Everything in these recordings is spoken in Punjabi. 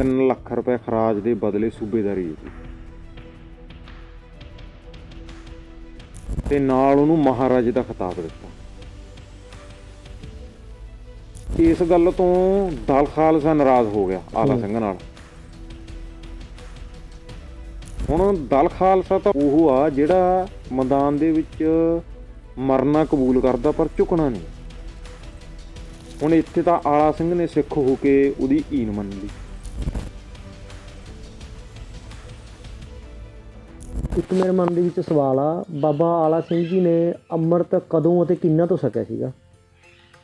3 ਲੱਖ ਰੁਪਏ ਖਰਾਜ ਦੇ ਬਦਲੇ ਸੂਬੇਦਾਰੀ ਦਿੱਤੀ। ਤੇ ਨਾਲ ਉਹਨੂੰ ਮਹਾਰਾਜੇ ਦਾ ਖਿਤਾਬ ਦਿੱਤਾ। ਇਸ ਗੱਲ ਤੋਂ ਦਲ ਖਾਲਸਾ ਨਾਰਾਜ਼ ਹੋ ਗਿਆ ਆਲਾ ਸਿੰਘ ਨਾਲ। ਹੁਣ ਦਲ ਖਾਲਸਾ ਤਾਂ ਉਹ ਆ ਜਿਹੜਾ ਮੈਦਾਨ ਦੇ ਵਿੱਚ ਮਰਨਾ ਕਬੂਲ ਕਰਦਾ ਪਰ ਝੁਕਣਾ ਨਹੀਂ। ਹੁਣ ਇੱਥੇ ਤਾਂ ਆਲਾ ਸਿੰਘ ਨੇ ਸਿੱਖ ਹੋ ਕੇ ਉਹਦੀ ਈਨ ਮੰਨ ਲਈ। ਇੱਕ ਮੇਰੇ ਮਨ ਦੇ ਵਿੱਚ ਸਵਾਲ ਆ ਬਾਬਾ ਆਲਾ ਸਿੰਘ ਜੀ ਨੇ ਅੰਮ੍ਰਿਤ ਕਦੋਂ ਅਤੇ ਕਿੰਨਾ ਤੋਂ ਸਕਿਆ ਸੀਗਾ?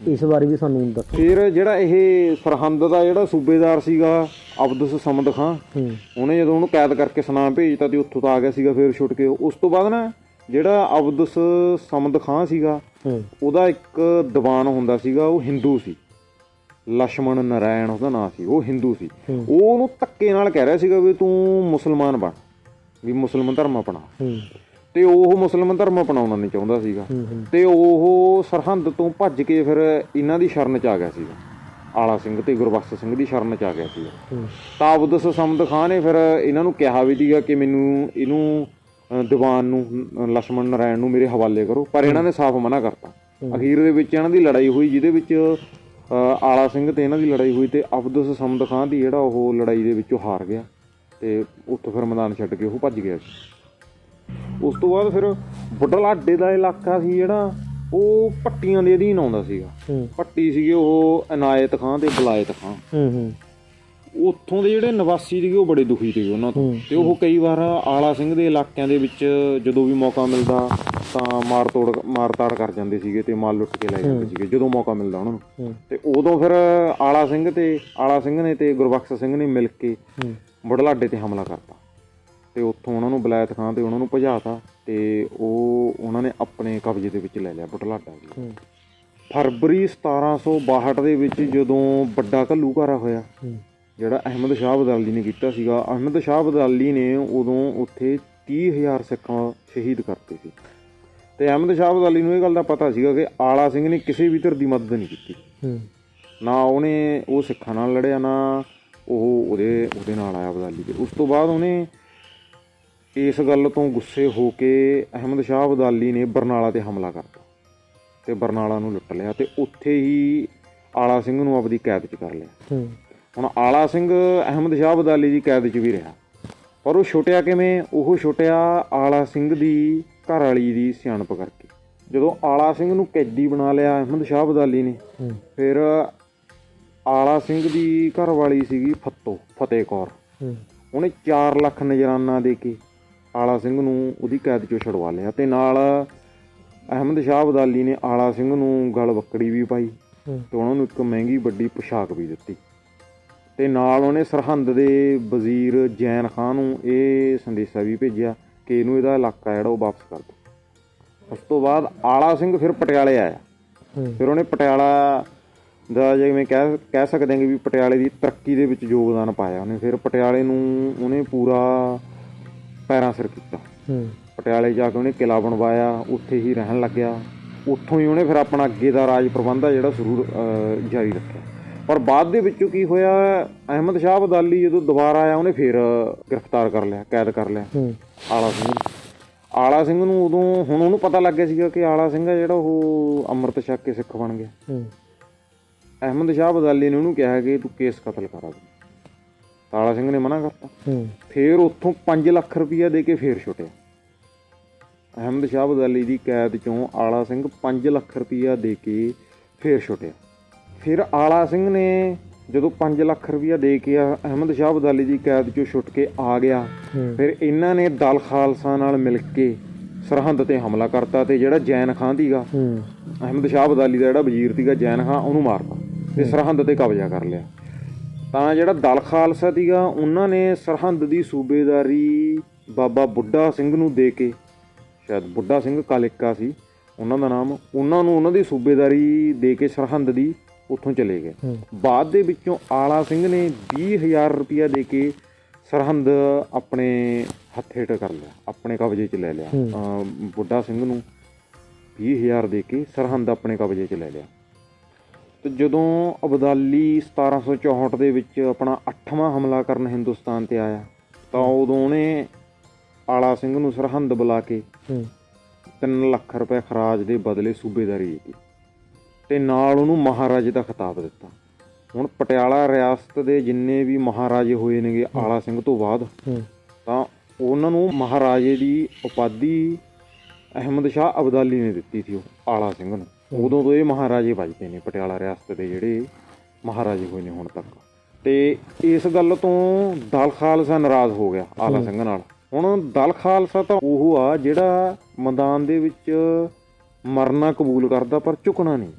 ਇਸ ਬਾਰੇ ਵੀ ਸਾਨੂੰ ਦੱਸੋ। ਫਿਰ ਜਿਹੜਾ ਇਹ ਸਰਹੰਦ ਦਾ ਜਿਹੜਾ ਸੂਬੇਦਾਰ ਸੀਗਾ ਅਬਦੁਸ ਸਮਦ ਖਾਨ ਉਹਨੇ ਜਦੋਂ ਉਹਨੂੰ ਕੈਦ ਕਰਕੇ ਸੁਨਾਮ ਭੇਜਤਾ ਤੇ ਉੱਥੋਂ ਤਾਂ ਆ ਗਿਆ ਸੀਗਾ ਫਿਰ ਛੁੱਟ ਕੇ। ਉਸ ਤੋਂ ਬਾਅਦ ਨਾ ਜਿਹੜਾ ਅਬਦੁਸ ਸਮਦ ਖਾਨ ਸੀਗਾ ਉਹਦਾ ਇੱਕ ਦੀਵਾਨ ਹੁੰਦਾ ਸੀਗਾ ਉਹ ਹਿੰਦੂ ਸੀ। ਲక్ష్మణ ਨਰਾਇਣ ਉਹਦਾ ਨਾਂ ਸੀ ਉਹ ਹਿੰਦੂ ਸੀ। ਉਹ ਉਹਨੂੰ ਧੱਕੇ ਨਾਲ ਕਹਿ ਰਿਹਾ ਸੀਗਾ ਵੀ ਤੂੰ ਮੁਸਲਮਾਨ ਬਣ। ਵੀ ਮੁਸਲਮਾਨ ਧਰਮ ਆਪਣਾ। ਤੇ ਉਹ ਮੁਸਲਮਾਨ ਧਰਮ ਅਪਣਾਉਣਾ ਨਹੀਂ ਚਾਹੁੰਦਾ ਸੀਗਾ। ਤੇ ਉਹ ਸਰਹੰਦ ਤੋਂ ਭੱਜ ਕੇ ਫਿਰ ਇਹਨਾਂ ਦੀ ਸ਼ਰਨ ਚ ਆ ਗਿਆ ਸੀਗਾ। ਆਲਾ ਸਿੰਘ ਤੇ ਗੁਰਬਖਸ਼ ਸਿੰਘ ਦੀ ਸ਼ਰਨ ਚ ਆ ਗਿਆ ਸੀਗਾ। ਤਾਬਦਸ ਸਮਦ ਖਾਨ ਨੇ ਫਿਰ ਇਹਨਾਂ ਨੂੰ ਕਿਹਾ ਵੀ ਸੀਗਾ ਕਿ ਮੈਨੂੰ ਇਹਨੂੰ ਦੀਵਾਨ ਨੂੰ ਲక్ష్మణ ਨਾਰਾਇਣ ਨੂੰ ਮੇਰੇ ਹਵਾਲੇ ਕਰੋ। ਪਰ ਇਹਨਾਂ ਨੇ ਸਾਫ਼ ਮਨਾ ਕਰਤਾ। ਅਖੀਰ ਦੇ ਵਿੱਚ ਇਹਨਾਂ ਦੀ ਲੜਾਈ ਹੋਈ ਜਿਹਦੇ ਵਿੱਚ ਆਲਾ ਸਿੰਘ ਤੇ ਇਹਨਾਂ ਦੀ ਲੜਾਈ ਹੋਈ ਤੇ ਅਬਦਸ ਸਮਦ ਖਾਨ ਦੀ ਜਿਹੜਾ ਉਹ ਲੜਾਈ ਦੇ ਵਿੱਚੋਂ ਹਾਰ ਗਿਆ। ਤੇ ਉੱਥੋਂ ਫਿਰ ਮੈਦਾਨ ਛੱਡ ਕੇ ਉਹ ਭੱਜ ਗਿਆ ਸੀ। ਉਸ ਤੋਂ ਬਾਅਦ ਫਿਰ ਬੁੱਢਲਾਡੇ ਦਾ ਇਲਾਕਾ ਸੀ ਜਿਹੜਾ ਉਹ ਪੱਟੀਆਂ ਦੇ ਅਧੀਨ ਆਉਂਦਾ ਸੀਗਾ। ਪੱਟੀ ਸੀਗੇ ਉਹ ਇਨਾਇਤ ਖਾਂ ਤੇ ਬਲਾਇਤ ਖਾਂ। ਹੂੰ ਹੂੰ। ਉੱਥੋਂ ਦੇ ਜਿਹੜੇ ਨਿਵਾਸੀ ਸੀਗੇ ਉਹ ਬੜੇ ਦੁਖੀ ਸੀਗੇ ਉਹਨਾਂ ਤੋਂ। ਤੇ ਉਹ ਕਈ ਵਾਰ ਆਲਾ ਸਿੰਘ ਦੇ ਇਲਾਕਿਆਂ ਦੇ ਵਿੱਚ ਜਦੋਂ ਵੀ ਮੌਕਾ ਮਿਲਦਾ ਤਾਂ ਮਾਰ ਤੋੜ ਮਾਰ ਤਾੜ ਕਰ ਜਾਂਦੇ ਸੀਗੇ ਤੇ ਮਾਲ ਲੁੱਟ ਕੇ ਲੈ ਜਾਂਦੇ ਸੀਗੇ ਜਦੋਂ ਮੌਕਾ ਮਿਲਦਾ ਉਹਨਾਂ ਨੂੰ। ਤੇ ਉਦੋਂ ਫਿਰ ਆਲਾ ਸਿੰਘ ਤੇ ਆਲਾ ਸਿੰਘ ਨੇ ਤੇ ਗੁਰਬਖਸ਼ ਸਿੰਘ ਨੇ ਮਿਲ ਕੇ ਬੁਢਲਾਡੇ ਤੇ ਹਮਲਾ ਕਰਤਾ। ਤੇ ਉੱਥੋਂ ਉਹਨਾਂ ਨੂੰ ਬਲਾਇਤ ਖਾਂ ਤੇ ਉਹਨਾਂ ਨੂੰ ਭਜਾਤਾ ਤੇ ਉਹ ਉਹਨਾਂ ਨੇ ਆਪਣੇ ਕਬਜ਼ੇ ਦੇ ਵਿੱਚ ਲੈ ਲਿਆ ਬੁਢਲਾਡਾ ਜੀ। ਫਰਵਰੀ 1762 ਦੇ ਵਿੱਚ ਜਦੋਂ ਵੱਡਾ ਘੱਲੂਘਾਰਾ ਹੋਇਆ ਹੂੰ। ਜਿਹੜਾ ਅਹਿਮਦ ਸ਼ਾਹ ਅਬਦਾਲੀ ਨੇ ਕੀਤਾ ਸੀਗਾ ਅਹਿਮਦ ਸ਼ਾਹ ਅਬਦਾਲੀ ਨੇ ਉਦੋਂ ਉੱਥੇ 30000 ਸਿੱਖਾਂ ਸ਼ਹੀਦ ਕਰਤੇ ਸੀ। ਤੇ ਅਹਿਮਦ ਸ਼ਾਹ ਅਬਦਾਲੀ ਨੂੰ ਇਹ ਗੱਲ ਦਾ ਪਤਾ ਸੀਗਾ ਕਿ ਆਲਾ ਸਿੰਘ ਨੇ ਕਿਸੇ ਵੀ ਧਿਰ ਦੀ ਮਦਦ ਨਹੀਂ ਕੀਤੀ। ਨਾ ਉਹਨੇ ਉਹ ਸਿੱਖਾਂ ਨਾਲ ਲੜਿਆ ਨਾ ਉਹ ਉਹਦੇ ਉਹਦੇ ਨਾਲ ਆਇਆ ਅਬਦਾਲੀ ਦੇ ਉਸ ਤੋਂ ਬਾਅਦ ਉਹਨੇ ਇਸ ਗੱਲ ਤੋਂ ਗੁੱਸੇ ਹੋ ਕੇ ਅਹਿਮਦ ਸ਼ਾਹ ਅਬਦਾਲੀ ਨੇ ਬਰਨਾਲਾ ਤੇ ਹਮਲਾ ਕਰਤਾ ਤੇ ਬਰਨਾਲਾ ਨੂੰ ਲੁੱਟ ਲਿਆ ਤੇ ਉੱਥੇ ਹੀ ਆਲਾ ਸਿੰਘ ਨੂੰ ਆਪਦੀ ਕੈਦ 'ਚ ਕਰ ਲਿਆ। ਹੁਣ ਆਲਾ ਸਿੰਘ ਅਹਿਮਦ ਸ਼ਾਹ ਅਬਦਾਲੀ ਦੀ ਕੈਦ 'ਚ ਵੀ ਰਿਹਾ। ਪਰ ਉਹ ਛੁੱਟਿਆ ਕਿਵੇਂ? ਉਹ ਛੁੱਟਿਆ ਆਲਾ ਸਿੰਘ ਦੀ ਘਰ ਵਾਲੀ ਦੀ ਸਿਆਣਪ ਕਰਕੇ। ਜਦੋਂ ਆਲਾ ਸਿੰਘ ਨੂੰ ਕੈਦੀ ਬਣਾ ਲਿਆ ਅਹਿਮਦ ਸ਼ਾਹ ਅਬਦਾਲੀ ਨੇ ਫਿਰ ਆਲਾ ਸਿੰਘ ਦੀ ਘਰ ਵਾਲੀ ਸੀਗੀ ਫੱਤੋ ਫਤਿਹ ਕੌਰ ਉਹਨੇ 4 ਲੱਖ ਨਜਰਾਨਾ ਦੇ ਕੇ ਆਲਾ ਸਿੰਘ ਨੂੰ ਉਹਦੀ ਕੈਦ ਚੋਂ ਛੁਡਵਾ ਲਿਆ ਤੇ ਨਾਲ ਅਹਿਮਦ ਸ਼ਾਹ ਅਬਦਾਲੀ ਨੇ ਆਲਾ ਸਿੰਘ ਨੂੰ ਗਲ ਬੱਕੜੀ ਵੀ ਪਾਈ ਤੇ ਉਹਨਾਂ ਨੂੰ ਇੱਕ ਮਹਿੰਗੀ ਵੱਡੀ ਪੋਸ਼ਾਕ ਵੀ ਦਿੱਤੀ। ਤੇ ਨਾਲ ਉਹਨੇ ਸਰਹੰਦ ਦੇ ਵਜ਼ੀਰ ਜੈਨ ਖਾਨ ਨੂੰ ਇਹ ਸੰਦੇਸ਼ਾ ਵੀ ਭੇਜਿਆ ਕਿ ਇਹਨੂੰ ਇਹਦਾ ਇਲਾਕਾ ਜਿਹੜਾ ਉਹ ਵਾਪਸ ਕਰ ਦਿਓ। ਉਸ ਤੋਂ ਬਾਅਦ ਆਲਾ ਸਿੰਘ ਫਿਰ ਪਟਿਆਲੇ ਆਇਆ। ਫਿਰ ਉਹਨੇ ਪਟਿਆਲਾ ਦਾ ਜਿਵੇਂ ਕਹਿ ਕਹਿ ਸਕਦੇ ਹਾਂ ਕਿ ਵੀ ਪਟਿਆਲੇ ਦੀ ਤਰੱਕੀ ਦੇ ਵਿੱਚ ਯੋਗਦਾਨ ਪਾਇਆ ਉਹਨੇ ਫਿਰ ਪਟਿਆਲੇ ਨੂੰ ਉਹਨੇ ਪੂਰਾ ਪੈਰਾਂ ਸਿਰ ਕੀਤਾ। ਹੂੰ। ਪਟਿਆਲੇ ਜਾ ਕੇ ਉਹਨੇ ਕਿਲਾ ਬਣਵਾਇਆ ਉੱਥੇ ਹੀ ਰਹਿਣ ਲੱਗਿਆ। ਉੱਥੋਂ ਹੀ ਉਹਨੇ ਫਿਰ ਆਪਣਾ ਅੱਗੇ ਦਾ ਰਾਜ ਪ੍ਰਬੰਧ ਆ ਜਿਹੜਾ ਸ਼ੁਰੂ ਜਾਰੀ ਰੱਖਿਆ। ਪਰ ਬਾਅਦ ਦੇ ਵਿੱਚੋਂ ਕੀ ਹੋਇਆ ਅਹਿਮਦ ਸ਼ਾਹ ਅਬਦਾਲੀ ਜਦੋਂ ਦੁਬਾਰਾ ਆਇਆ ਉਹਨੇ ਫਿਰ ਗ੍ਰਿਫਤਾਰ ਕਰ ਲਿਆ ਕੈਦ ਕਰ ਲਿਆ। ਹੂੰ। ਆਲਾ ਸਿੰਘ। ਆਲਾ ਸਿੰਘ ਨੂੰ ਉਦੋਂ ਹੁਣ ਉਹਨੂੰ ਪਤਾ ਲੱਗ ਗਿਆ ਸੀਗਾ ਕਿ ਆਲਾ ਸਿੰਘ ਆ ਜਿਹੜਾ ਉਹ ਅੰਮ੍ਰਿਤ ਛਕ ਕੇ ਸਿੱਖ ਬਣ ਗਿਆ। ਹੂੰ। ਅਹਿਮਦ ਸ਼ਾਹ ਅਬਦਾਲੀ ਨੇ ਉਹਨੂੰ ਕਿਹਾ ਕਿ ਤੂੰ ਕੇਸ ਕਤਲ ਕਰਾ ਦੇ। ਆਲਾ ਸਿੰਘ ਨੇ ਮਨਾ ਕਰਤਾ। ਹੂੰ। ਫੇਰ ਉੱਥੋਂ 5 ਲੱਖ ਰੁਪਇਆ ਦੇ ਕੇ ਫੇਰ ਛੁੱਟਿਆ। ਅਹਿਮਦ ਸ਼ਾਹ ਅਬਦਾਲੀ ਦੀ ਕੈਦ ਚੋਂ ਆਲਾ ਸਿੰਘ 5 ਲੱਖ ਰੁਪਇਆ ਦੇ ਕੇ ਫੇਰ ਛੁੱਟਿਆ। ਫਿਰ ਆਲਾ ਸਿੰਘ ਨੇ ਜਦੋਂ 5 ਲੱਖ ਰੁਪਇਆ ਦੇ ਕੇ ਅਹਿਮਦ ਸ਼ਾਹ ਅਬਦਾਲੀ ਦੀ ਕੈਦ ਚੋਂ ਛੁੱਟ ਕੇ ਆ ਗਿਆ। ਫਿਰ ਇਹਨਾਂ ਨੇ ਦਲ ਖਾਲਸਾ ਨਾਲ ਮਿਲ ਕੇ ਸਰਹੰਦ ਤੇ ਹਮਲਾ ਕਰਤਾ ਤੇ ਜਿਹੜਾ ਜੈਨ ਖਾਨ ਹੂੰ। ਅਹਿਮਦ ਸ਼ਾਹ ਅਬਦਾਲੀ ਦਾ ਜਿਹੜਾ ਵਜ਼ੀਰ ਸੀਗਾ ਜੈਨ ਖਾਨ ਉਹਨੂੰ ਮਾਰਤਾ ਤੇ ਸਰਹੰਦ ਤੇ ਕਬਜ਼ਾ ਕਰ ਲਿਆ। ਤਾਂ ਜਿਹੜਾ ਦਲ ਖਾਲਸਾ ਸੀਗਾ ਉਹਨਾਂ ਨੇ ਸਰਹੰਦ ਦੀ ਸੂਬੇਦਾਰੀ ਬਾਬਾ ਬੁੱਢਾ ਸਿੰਘ ਨੂੰ ਦੇ ਕੇ ਸ਼ਾਇਦ ਬੁੱਢਾ ਸਿੰਘ ਕਾਲਿਕਾ ਸੀ ਉਹਨਾਂ ਦਾ ਨਾਮ ਉਹਨਾਂ ਨੂੰ ਉਹਨਾਂ ਦੀ ਸੂਬੇਦਾਰੀ ਦੇ ਕੇ ਸਰਹੰਦ ਦੀ ਉੱਥੋਂ ਚਲੇ ਗਏ। ਬਾਅਦ ਦੇ ਵਿੱਚੋਂ ਆਲਾ ਸਿੰਘ ਨੇ 20000 ਰੁਪਇਆ ਦੇ ਕੇ ਸਰਹੰਦ ਆਪਣੇ ਹੱਥੇਟ ਕਰ ਲਿਆ ਆਪਣੇ ਕਬਜ਼ੇ 'ਚ ਲੈ ਲਿਆ। ਬੁੱਢਾ ਸਿੰਘ ਨੂੰ 20000 ਦੇ ਕੇ ਸਰਹੰਦ ਆਪਣੇ ਕਬਜ਼ੇ 'ਚ ਲੈ ਲਿਆ। ਤੇ ਜਦੋਂ ਅਬਦਾਲੀ 1764 ਦੇ ਵਿੱਚ ਆਪਣਾ 8ਵਾਂ ਹਮਲਾ ਕਰਨ ਹਿੰਦੁਸਤਾਨ ਤੇ ਆਇਆ ਤਾਂ ਉਦੋਂ ਉਹਨੇ ਆਲਾ ਸਿੰਘ ਨੂੰ ਸਰਹੰਦ ਬੁਲਾ ਕੇ ਹੂੰ। 3 ਲੱਖ ਰੁਪਏ ਖਰਾਜ ਦੇ ਬਦਲੇ ਸੂਬੇਦਾਰੀ ਦਿੱਤੀ ਤੇ ਨਾਲ ਉਹਨੂੰ ਮਹਾਰਾਜੇ ਦਾ ਖਿਤਾਬ ਦਿੱਤਾ। ਹੁਣ ਪਟਿਆਲਾ ਰਿਆਸਤ ਦੇ ਜਿੰਨੇ ਵੀ ਮਹਾਰਾਜੇ ਹੋਏ ਨੇਗੇ ਆਲਾ ਸਿੰਘ ਤੋਂ ਬਾਅਦ ਤਾਂ ਉਹਨਾਂ ਨੂੰ ਮਹਾਰਾਜੇ ਦੀ ਉਪਾਧੀ ਅਹਿਮਦ ਸ਼ਾਹ ਅਬਦਾਲੀ ਨੇ ਦਿੱਤੀ ਸੀ ਉਹ ਆਲਾ ਸਿੰਘ ਨੂੰ। ਉਦੋਂ ਤੋਂ ਇਹ ਮਹਾਰਾਜੇ ਵੱਜਦੇ ਨੇ ਪਟਿਆਲਾ ਰਿਆਸਤ ਦੇ ਜਿਹੜੇ ਮਹਾਰਾਜੇ ਹੋਏ ਨੇ ਹੁਣ ਤੱਕ। ਤੇ ਇਸ ਗੱਲ ਤੋਂ ਦਲ ਖਾਲਸਾ ਨਾਰਾਜ਼ ਹੋ ਗਿਆ ਆਲਾ ਸਿੰਘ ਨਾਲ। ਹੁਣ ਦਲ ਖਾਲਸਾ ਤਾਂ ਉਹ ਆ ਜਿਹੜਾ ਮੈਦਾਨ ਦੇ ਵਿੱਚ ਮਰਨਾ ਕਬੂਲ ਕਰਦਾ ਪਰ ਝੁਕਣਾ ਨਹੀਂ।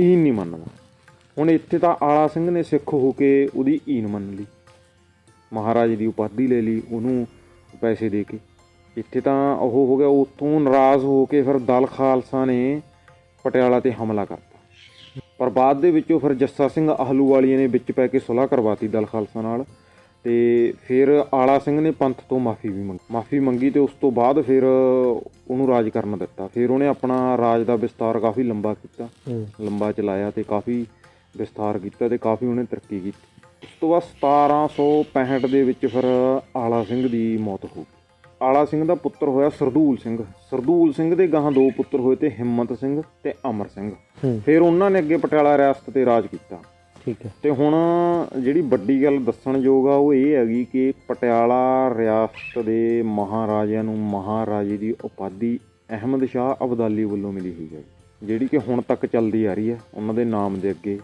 ਈਨ ਨਹੀਂ ਮੰਨਦਾ। ਹੁਣ ਇੱਥੇ ਤਾਂ ਆਲਾ ਸਿੰਘ ਨੇ ਸਿੱਖ ਹੋ ਕੇ ਉਹਦੀ ਈਨ ਮੰਨ ਲਈ। ਮਹਾਰਾਜ ਦੀ ਉਪਾਧੀ ਲੈ ਲਈ ਉਹਨੂੰ ਪੈਸੇ ਦੇ ਕੇ। ਇੱਥੇ ਤਾਂ ਉਹ ਹੋ ਗਿਆ ਉੱਥੋਂ ਨਾਰਾਜ਼ ਹੋ ਕੇ ਫਿਰ ਦਲ ਖਾਲਸਾ ਨੇ ਪਟਿਆਲਾ ਤੇ ਹਮਲਾ ਕਰਤਾ। ਪਰ ਬਾਅਦ ਦੇ ਵਿੱਚੋਂ ਫਿਰ ਜੱਸਾ ਸਿੰਘ ਆਹਲੂਵਾਲੀਏ ਨੇ ਵਿੱਚ ਪੈ ਕੇ ਸੁਲ੍ਹਾ ਕਰਵਾਤੀ ਦਲ ਖਾਲਸਾ ਨਾਲ ਤੇ ਫਿਰ ਆਲਾ ਸਿੰਘ ਨੇ ਪੰਥ ਤੋਂ ਮਾਫੀ ਵੀ ਮੰਗੀ। ਮਾਫੀ ਮੰਗੀ ਤੇ ਉਸ ਤੋਂ ਬਾਅਦ ਫਿਰ ਉਹਨੂੰ ਰਾਜ ਕਰਨ ਦਿੱਤਾ। ਫਿਰ ਉਹਨੇ ਆਪਣਾ ਰਾਜ ਦਾ ਵਿਸਤਾਰ ਕਾਫੀ ਲੰਬਾ ਕੀਤਾ ਲੰਬਾ ਚਲਾਇਆ ਤੇ ਕਾਫੀ ਵਿਸਥਾਰ ਕੀਤਾ ਤੇ ਕਾਫੀ ਉਹਨੇ ਤਰੱਕੀ ਕੀਤੀ। ਉਸ ਤੋਂ ਬਾਅਦ 1765 ਦੇ ਵਿੱਚ ਫਿਰ ਆਲਾ ਸਿੰਘ ਦੀ ਮੌਤ ਹੋ ਗਈ। ਆਲਾ ਸਿੰਘ ਦਾ ਪੁੱਤਰ ਹੋਇਆ ਸਰਦੂਲ ਸਿੰਘ। ਸਰਦੂਲ ਸਿੰਘ ਦੇ ਗਾਹਾਂ ਦੋ ਪੁੱਤਰ ਹੋਏ ਤੇ ਹਿੰਮਤ ਸਿੰਘ ਤੇ ਅਮਰ ਸਿੰਘ। ਫਿਰ ਉਹਨਾਂ ਨੇ ਅੱਗੇ ਪਟਿਆਲਾ ਰਿਆਸਤ ਤੇ ਰਾਜ ਕੀਤਾ। ਠੀਕ ਹੈ। ਤੇ ਹੁਣ ਜਿਹੜੀ ਵੱਡੀ ਗੱਲ ਦੱਸਣਯੋਗ ਆ ਉਹ ਇਹ ਹੈਗੀ ਕਿ ਪਟਿਆਲਾ ਰਿਆਸਤ ਦੇ ਮਹਾਰਾਜਿਆਂ ਨੂੰ ਮਹਾਰਾਜੇ ਦੀ ਉਪਾਧੀ ਅਹਿਮਦ ਸ਼ਾਹ ਅਬਦਾਲੀ ਵੱਲੋਂ ਮਿਲੀ ਹੋਈ ਹੈ। ਜਿਹੜੀ ਕਿ ਹੁਣ ਤੱਕ ਚੱਲਦੀ ਆ ਰਹੀ ਹੈ। ਉਹਨਾਂ ਦੇ ਨਾਮ ਦੇ ਅੱਗੇ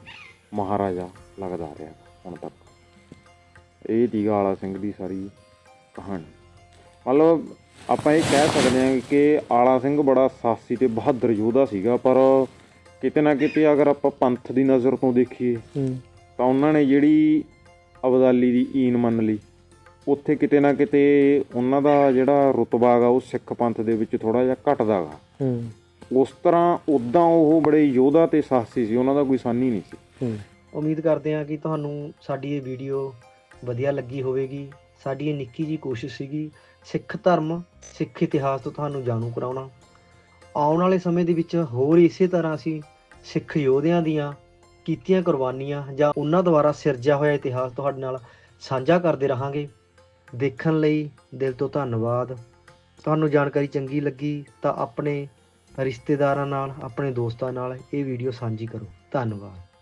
ਮਹਾਰਾਜਾ ਲੱਗਦਾ ਆ ਰਿਹਾ ਹੁਣ ਤੱਕ। ਇਹ ਤੀਗਾ ਆਲਾ ਸਿੰਘ ਦੀ ਸਾਰੀ ਕਹਾਣੀ। ਮਤਲਬ ਆਪਾਂ ਇਹ ਕਹਿ ਸਕਦੇ ਹਾਂ ਕਿ ਆਲਾ ਸਿੰਘ ਬੜਾ ਸਾਹਸੀ ਤੇ ਬਹਾਦਰ ਯੋਧਾ ਸੀਗਾ ਪਰ ਕਿਤੇ ਨਾ ਕਿਤੇ ਅਗਰ ਆਪਾਂ ਪੰਥ ਦੀ ਨਜ਼ਰ ਤੋਂ ਦੇਖੀਏ ਤਾਂ ਉਹਨਾਂ ਨੇ ਜਿਹੜੀ ਅਬਦਾਲੀ ਦੀ ਈਨ ਮੰਨ ਲਈ ਉੱਥੇ ਕਿਤੇ ਨਾ ਕਿਤੇ ਉਹਨਾਂ ਦਾ ਜਿਹੜਾ ਰੁਤਬਾ ਗਾ ਉਹ ਸਿੱਖ ਪੰਥ ਦੇ ਵਿੱਚ ਥੋੜਾ ਜਿਹਾ ਘਟਦਾ ਗਾ। ਹੂੰ। ਉਸ ਤਰ੍ਹਾਂ ਉਦਾਂ ਉਹ ਬੜੇ ਯੋਧਾ ਤੇ ਸਾਹਸੀ ਸੀ ਉਹਨਾਂ ਦਾ ਕੋਈ ਸਾਨੀ ਨਹੀਂ ਸੀ। ਉਮੀਦ ਕਰਦੇ ਹਾਂ ਕਿ ਤੁਹਾਨੂੰ ਸਾਡੀ ਇਹ ਵੀਡੀਓ ਵਧੀਆ ਲੱਗੀ ਹੋਵੇਗੀ। ਸਾਡੀ ਇਹ ਨਿੱਕੀ ਜੀ ਕੋਸ਼ਿਸ਼ ਸੀਗੀ ਸਿੱਖ ਧਰਮ, ਸਿੱਖ ਇਤਿਹਾਸ ਤੋਂ ਤੁਹਾਨੂੰ ਜਾਣੂ ਕਰਾਉਣਾ। ਆਉਣ ਵਾਲੇ ਸਮੇਂ ਦੇ ਵਿੱਚ ਹੋਰ ਇਸੇ ਤਰ੍ਹਾਂ ਅਸੀਂ ਸਿੱਖ ਯੋਧਿਆਂ ਦੀਆਂ ਕੀਤੀਆਂ ਕੁਰਬਾਨੀਆਂ ਜਾਂ ਉਹਨਾਂ ਦੁਆਰਾ ਸਿਰਜਿਆ ਹੋਇਆ ਇਤਿਹਾਸ ਤੁਹਾਡੇ ਨਾਲ ਸਾਂਝਾ ਕਰਦੇ ਰਹਾਂਗੇ। ਦੇਖਣ ਲਈ ਦਿਲ ਤੋਂ ਧੰਨਵਾਦ। ਤੁਹਾਨੂੰ ਜਾਣਕਾਰੀ ਚੰਗੀ ਲੱਗੀ ਤਾਂ ਆਪਣੇ ਰਿਸ਼ਤੇਦਾਰਾਂ ਨਾਲ, ਆਪਣੇ ਦੋਸਤਾਂ ਨਾਲ ਇਹ ਵੀਡੀਓ ਸਾਂਝੀ ਕਰੋ। ਧੰਨਵਾਦ।